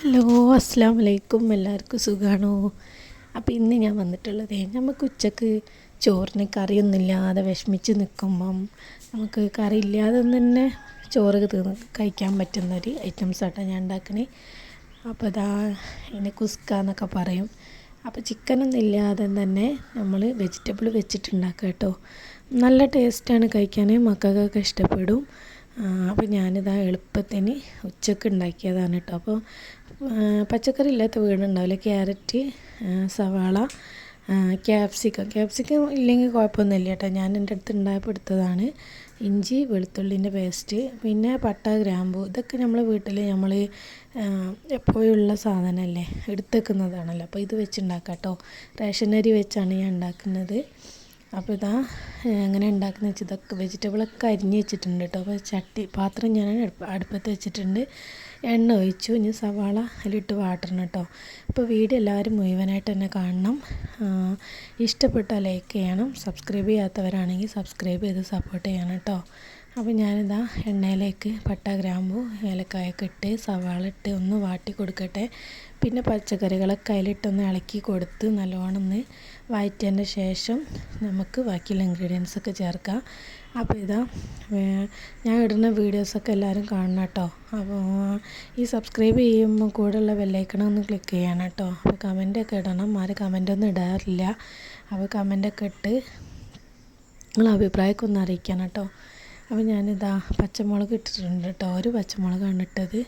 Hello അസ്സാം വലൈക്കും എല്ലാവർക്കും സുഖമാണോ അപ്പോൾ ഇന്ന് ഞാൻ വന്നിട്ടുള്ളത് നമുക്ക് ഉച്ചയ്ക്ക് ചോറിന് കറിയൊന്നുമില്ലാതെ വിഷമിച്ച് നിൽക്കുമ്പം നമുക്ക് കറി ഇല്ലാതെ തന്നെ ചോറ് തീർന്ന് കഴിക്കാൻ പറ്റുന്ന ഒരു ഐറ്റംസ് ആട്ടോ ഞാൻ ഉണ്ടാക്കണേ. അപ്പോൾ അതാ ഇതിനെ കുസ്ക എന്നൊക്കെ പറയും. അപ്പോൾ ചിക്കനൊന്നും ഇല്ലാതെ തന്നെ നമ്മൾ വെജിറ്റബിൾ വെച്ചിട്ടുണ്ടാക്കുക കേട്ടോ. നല്ല ടേസ്റ്റാണ് കഴിക്കാൻ മക്കൾക്കൊക്കെ ഇഷ്ടപ്പെടും. അപ്പോൾ ഞാനിതാ എളുപ്പത്തിന് ഉച്ചയ്ക്ക് ഉണ്ടാക്കിയതാണ് കേട്ടോ. അപ്പോൾ പച്ചക്കറി ഇല്ലാത്ത വീടുണ്ടാവില്ല. ക്യാരറ്റ് സവാള ക്യാപ്സിക്കം. ക്യാപ്സിക്കം ഇല്ലെങ്കിൽ കുഴപ്പമൊന്നുമില്ല കേട്ടോ. ഞാൻ എന്റെ അടുത്ത് ഉണ്ടായപ്പോൾ എടുത്തതാണ്. ഇഞ്ചി വെളുത്തുള്ളിന്റെ പേസ്റ്റ് പിന്നെ പട്ട ഗ്രാമ്പു. ഇതൊക്കെ നമ്മളെ വീട്ടിൽ നമ്മൾ എപ്പോഴുള്ള സാധനമല്ലേ? എടുത്തേക്കുന്നതാണല്ലോ അപ്പോൾ ഇത് വെച്ചുണ്ടാക്കാം കേട്ടോ. റേഷനരി വെച്ചാണ് ഞാൻ ഉണ്ടാക്കുന്നത്. അപ്പോൾ ഇതാ എങ്ങനെ ഉണ്ടാക്കുന്നത് വെച്ചാൽ ഇതൊക്കെ വെജിറ്റബിളൊക്കെ അരിഞ്ഞ് വെച്ചിട്ടുണ്ട് കേട്ടോ. അപ്പോൾ ചട്ടി പാത്രം ഞാൻ അടുപ്പത്ത് വെച്ചിട്ടുണ്ട്. എണ്ണ ഒഴിച്ചു. ഇനി സവാള അതിലിട്ട് വാട്ടണം കേട്ടോ. അപ്പോൾ വീഡിയോ എല്ലാവരും മുഴുവനായിട്ട് തന്നെ കാണണം. ഇഷ്ടപ്പെട്ടാൽ ലൈക്ക് ചെയ്യണം. സബ്സ്ക്രൈബ് ചെയ്യാത്തവരാണെങ്കിൽ സബ്സ്ക്രൈബ് ചെയ്ത് സപ്പോർട്ട് ചെയ്യണം കേട്ടോ. അപ്പോൾ ഞാനിതാ എണ്ണയിലേക്ക് പട്ട ഗ്രാമ്പു ഏലക്കായൊക്കെ ഇട്ട് സവാള ഇട്ട് ഒന്ന് വാട്ടി കൊടുക്കട്ടെ. പിന്നെ പച്ചക്കറികളൊക്കെ അതിലിട്ടൊന്ന് ഇളക്കി കൊടുത്ത് നല്ലോണം ഒന്ന് വഴറ്റിയതിന്റെ ശേഷം നമുക്ക് ബാക്കിയുള്ള ഇൻഗ്രീഡിയൻസ് ഒക്കെ ചേർക്കാം. അപ്പോൾ ഇതാ ഞാൻ ഇടുന്ന വീഡിയോസൊക്കെ എല്ലാവരും കാണണം കേട്ടോ. അപ്പോൾ ഈ സബ്സ്ക്രൈബ് ചെയ്യുമ്പോൾ കൂടെയുള്ള ബെല്ലൈക്കണം ഒന്ന് ക്ലിക്ക് ചെയ്യണം കേട്ടോ. അപ്പോൾ കമന്റൊക്കെ ഇടണം. ആരും കമന്റൊന്നും ഇടാറില്ല. അപ്പോൾ കമന്റൊക്കെ ഇട്ട് നിങ്ങളെ അഭിപ്രായമൊക്കെ ഒന്ന് അറിയിക്കണം കേട്ടോ. അപ്പോൾ ഞാനിതാ പച്ചമുളക് ഇട്ടിട്ടുണ്ട് കേട്ടോ. ഒരു പച്ചമുളകാണ് ഇട്ടത്.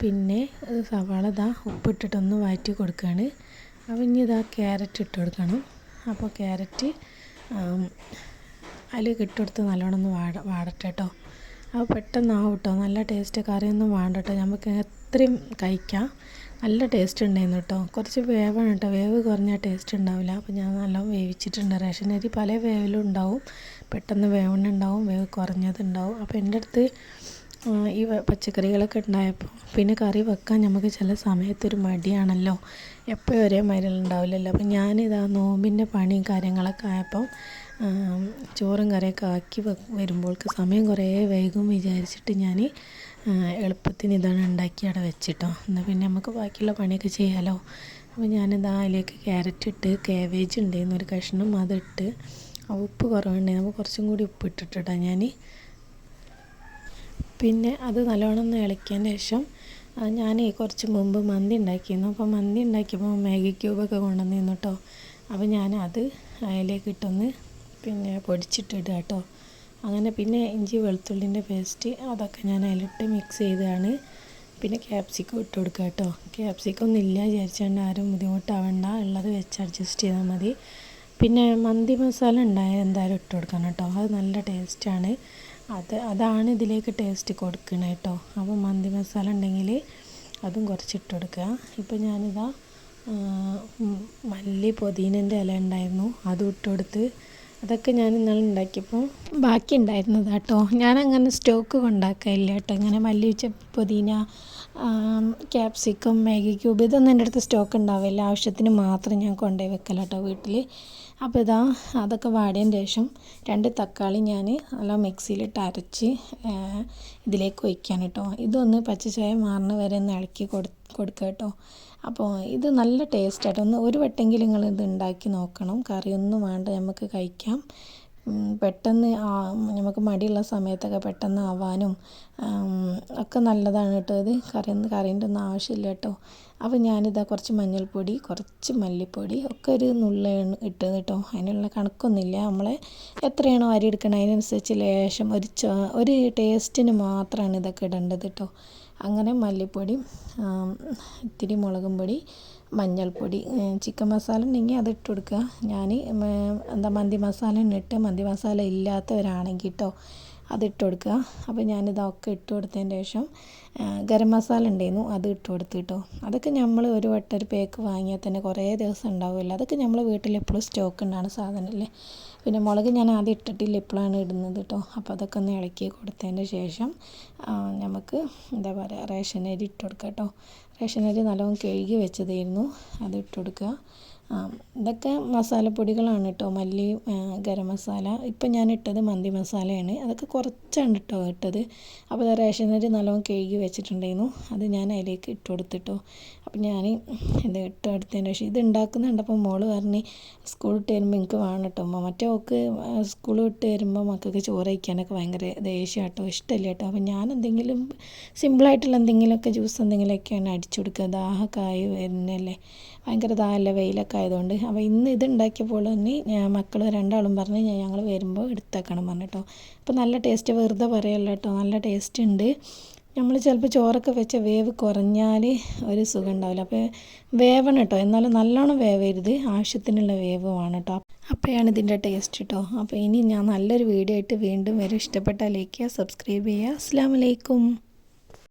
പിന്നെ സവാള ഇതാ ഉപ്പിട്ടിട്ടൊന്ന് വഴറ്റി കൊടുക്കുകയാണ് അപ്പോൾ ഇനി ഇതാ ക്യാരറ്റ് ഇട്ട് കൊടുക്കണം. അപ്പോൾ ക്യാരറ്റ് അതിലേക്ക് ഇട്ട് കൊടുത്ത് നല്ലോണം ഒന്ന് വാട വാടട്ടെ കേട്ടോ. അപ്പോൾ പെട്ടെന്നാവും കേട്ടോ. നല്ല ടേസ്റ്റ് കറിയൊന്നും വേണ്ട കേട്ടോ. നമുക്ക് എത്രയും കഴിക്കാം. നല്ല ടേസ്റ്റ് ഉണ്ടായിരുന്നു കേട്ടോ. കുറച്ച് വേവാണ് കേട്ടോ. വേവ് കുറഞ്ഞാൽ ടേസ്റ്റ് ഉണ്ടാവില്ല. അപ്പോൾ ഞാൻ നല്ല വേവിച്ചിട്ടുണ്ട്. റേഷൻ അരി പല വേവിലും ഉണ്ടാവും. പെട്ടെന്ന് വേവണുണ്ടാവും വേവ് കുറഞ്ഞതുണ്ടാവും. അപ്പോൾ എന്റെ അടുത്ത് ഈ പച്ചക്കറികളൊക്കെ ഉണ്ടായപ്പോൾ പിന്നെ കറി വെക്കാൻ നമുക്ക് ചില സമയത്തൊരു മടിയാണല്ലോ. എപ്പോഴും ഒരേ മരുന്നുണ്ടാവില്ലല്ലോ അപ്പം ഞാനിതാ നോമ്പിന്റെ പണിയും കാര്യങ്ങളൊക്കെ ആയപ്പോൾ ചോറും കറിയൊക്കെ ആക്കി വരുമ്പോൾക്ക് സമയം കുറേ വൈകും വിചാരിച്ചിട്ട് ഞാൻ എളുപ്പത്തിന് ഇതാണ് ഉണ്ടാക്കി അവിടെ വെച്ചിട്ടോ. എന്നാൽ പിന്നെ നമുക്ക് ബാക്കിയുള്ള പണിയൊക്കെ ചെയ്യാമല്ലോ അപ്പോൾ ഞാനിതാ അതിലേക്ക് ക്യാരറ്റ് ഇട്ട് കാബേജ് ഉണ്ടായിരുന്നു ഒരു കഷ്ണം അതിട്ട് ഉപ്പ് കുറവുണ്ടെങ്കിൽ നമുക്ക് കുറച്ചും കൂടി ഉപ്പ് ഇട്ടിട്ടാ ഞാൻ പിന്നെ അത് നല്ലോണം ഒന്ന് ഇളക്കിയതിന് ശേഷം ഞാൻ കുറച്ച് മുമ്പ് മന്തി ഉണ്ടാക്കിയിരുന്നു. അപ്പോൾ മന്തി ഉണ്ടാക്കിയപ്പോൾ മാഗി ക്യൂബൊക്കെ കൊണ്ടുവന്നിരുന്നു കേട്ടോ അപ്പോൾ ഞാൻ അത് അതിലേക്ക് ഇട്ടൊന്ന് പിന്നെ പൊടിച്ചിട്ടിടുക കേട്ടോ അങ്ങനെ പിന്നെ ഇഞ്ചി വെളുത്തുള്ളിന്റെ പേസ്റ്റ് അതൊക്കെ ഞാൻ അതിലിട്ട് മിക്സ് ചെയ്തതാണ്. പിന്നെ ക്യാപ്സിക്കം ഇട്ട് കൊടുക്കുക കേട്ടോ ക്യാപ്സിക്കം ഒന്നും ഇല്ല വിചാരിച്ചുകൊണ്ട് ആരും ബുദ്ധിമുട്ടാവണ്ട. ഉള്ളത് വെച്ച് അഡ്ജസ്റ്റ് ചെയ്താൽ മതി. പിന്നെ മന്തി മസാല ഉണ്ടായ എന്തായാലും ഇട്ട് കൊടുക്കണം കേട്ടോ. അത് നല്ല ടേസ്റ്റാണ് അത് അതാണ് ഇതിലേക്ക് ടേസ്റ്റ് കൊടുക്കണേ കേട്ടോ. അപ്പോൾ മന്തി മസാല ഉണ്ടെങ്കിൽ അതും കുറച്ച് ഇട്ട് കൊടുക്കുക. ഇപ്പോൾ ഞാനിതാ മല്ലി പുതിനന്റെ ഇല ഉണ്ടായിരുന്നു. അതും ഇട്ട് കൊടുത്ത് അതൊക്കെ ഞാൻ ഇന്നലെ ഉണ്ടാക്കിയപ്പോൾ ബാക്കി ഉണ്ടായിരുന്നത് കേട്ടോ. ഞാനങ്ങനെ സ്റ്റോക്ക് കൊണ്ടാക്കില്ല കേട്ടോ. ഇങ്ങനെ മല്ലി പുതിന ക്യാപ്സിക്കം മാഗി ക്യൂബ് ഇതൊന്നും എന്റെ അടുത്ത് സ്റ്റോക്ക് ഉണ്ടാവില്ല. ആവശ്യത്തിന് മാത്രം ഞാൻ കൊണ്ടുപോയി വെക്കല കേട്ടോ വീട്ടിൽ അപ്പോൾ ഇതാ അതൊക്കെ വാടിയതിന് ശേഷം രണ്ട് തക്കാളി ഞാൻ നല്ല മിക്സിയിലിട്ട് അരച്ച് ഇതിലേക്ക് ഒഴിക്കാൻ കേട്ടോ. ഇതൊന്ന് പച്ചച്ചായ മാറുന്ന വരെ ഒന്ന് ഇളക്കി കൊടു കൊടുക്കുക കേട്ടോ. അപ്പോൾ ഇത് നല്ല ടേസ്റ്റ് ഒന്ന് ഒരു വട്ടെങ്കിലും നിങ്ങൾ ഇത് ഉണ്ടാക്കി നോക്കണം. കറിയൊന്നും വേണ്ട നമുക്ക് കഴിക്കാം. പെട്ടെന്ന് നമുക്ക് മടിയുള്ള സമയത്തൊക്കെ പെട്ടെന്ന് ആവാനും ഒക്കെ നല്ലതാണ് കേട്ടോ ഇത്. കറിയൊന്നും കറിന്റെ ഒന്നും ആവശ്യമില്ല കേട്ടോ. അപ്പോൾ ഞാനിതാ കുറച്ച് മഞ്ഞൾപ്പൊടി കുറച്ച് മല്ലിപ്പൊടി ഒക്കെ ഒരു നുള്ള ഇട്ടത് കേട്ടോ. അതിനുള്ള കണക്കൊന്നുമില്ല. നമ്മളെ എത്രയാണോ അരി എടുക്കണം അതിനനുസരിച്ച് ലേശം ഒരു ഒരു ടേസ്റ്റിന് മാത്രമാണ് ഇതൊക്കെ ഇടേണ്ടത് കേട്ടോ. അങ്ങനെ മല്ലിപ്പൊടി ഇത്തിരി മുളകും പൊടി മഞ്ഞൾപ്പൊടി ചിക്കൻ മസാല ഉണ്ടെങ്കിൽ അത് കൊടുക്കുക. ഞാൻ എന്താ മന്തി മസാല ഇട്ട് മന്തി മസാല ഇല്ലാത്തവരാണെങ്കിൽ കേട്ടോ അതിട്ട് കൊടുക്കുക അപ്പോൾ ഞാനിതൊക്കെ ഇട്ട് കൊടുത്തതിന് ശേഷം ഗരം മസാല ഉണ്ടായിരുന്നു അത് ഇട്ട് കൊടുത്തു കേട്ടോ. അതൊക്കെ നമ്മൾ ഒരു വട്ടം ഒരു പേക്ക് വാങ്ങിയാൽ തന്നെ കുറേ ദിവസം ഉണ്ടാവില്ല അതൊക്കെ നമ്മൾ വീട്ടിൽ എപ്പോഴും സ്റ്റോക്ക് ഉണ്ടാണ് സാധനമല്ലേ? പിന്നെ മുളക് ഞാൻ ആദ്യം ഇട്ടിട്ടില്ല ഇപ്പോഴാണ് ഇടുന്നത് കേട്ടോ. അപ്പോൾ അതൊക്കെ ഒന്ന് ഇളക്കി കൊടുത്തതിന് ശേഷം നമുക്ക് എന്താ പറയുക റേഷൻ അരി ഇട്ട് കൊടുക്കുക കേട്ടോ. റേഷൻ അരി നല്ലോണം കഴുകി വെച്ചതായിരുന്നു അത് ഇട്ട് കൊടുക്കുക. ഇതൊക്കെ മസാലപ്പൊടികളാണ് കേട്ടോ മല്ലി ഗരം മസാല. ഇപ്പം ഞാൻ ഇട്ടത് മന്തി മസാലയാണ്. അതൊക്കെ കുറച്ചാണ് കേട്ടോ ഇട്ടത്. അപ്പോൾ അത് അരി നല്ലോണം കഴുകി വെച്ചിട്ടുണ്ടായിരുന്നു. അത് ഞാൻ അതിലേക്ക് ഇട്ട് കൊടുത്തിട്ടോ. അപ്പം ഞാൻ ഇത് ഇട്ട് കൊടുത്തതിന് ശേഷം ഇത് ഉണ്ടാക്കുന്നുണ്ടപ്പോൾ മോൾ പറഞ്ഞ് സ്കൂൾ വിട്ട് വരുമ്പോൾ എനിക്ക് വേണം കേട്ടോ അമ്മ മറ്റേ ഓക്ക് സ്കൂൾ വിട്ട് വരുമ്പോൾ മക്കൾക്ക് ചോറ് കഴിക്കാനൊക്കെ ഭയങ്കര ദേഷ്യം കേട്ടോ ഇഷ്ടമല്ല കേട്ടോ അപ്പം ഞാൻ എന്തെങ്കിലും സിമ്പിളായിട്ടുള്ള എന്തെങ്കിലുമൊക്കെ ജ്യൂസ് എന്തെങ്കിലുമൊക്കെയാണ് അടിച്ചു കൊടുക്കുക. ദാഹക്കായി വരുന്നല്ലേ. ഭയങ്കര ദാഹമല്ലേ വെയിലൊക്കെ ആയതുകൊണ്ട് അപ്പോൾ ഇന്ന് ഇത് ഉണ്ടാക്കിയപ്പോൾ തന്നെ ഞാൻ മക്കൾ രണ്ടാളും പറഞ്ഞ് ഞങ്ങൾ വരുമ്പോൾ എടുത്തേക്കണം പറഞ്ഞിട്ടോ അപ്പോൾ നല്ല ടേസ്റ്റ് വെറുതെ പറയല്ല കേട്ടോ. നല്ല ടേസ്റ്റ് ഉണ്ട്. നമ്മൾ ചിലപ്പോൾ ചോറൊക്കെ വെച്ച വേവ് കുറഞ്ഞാൽ ഒരു സുഖം ഉണ്ടാവില്ല. അപ്പോൾ വേവണം കേട്ടോ. എന്നാലും നല്ലോണം വേവരുത്. ആവശ്യത്തിനുള്ള വേവ് വേണം കേട്ടോ. അപ്പോഴാണ് ഇതിന്റെ ടേസ്റ്റ് കേട്ടോ. അപ്പോൾ ഇനി ഞാൻ നല്ലൊരു വീഡിയോ ആയിട്ട് വീണ്ടും വരും. ഇഷ്ടപ്പെട്ടാൽ ലൈക്ക് ചെയ്യുക സബ്സ്ക്രൈബ് ചെയ്യുക. അസ്സാം വലൈക്കും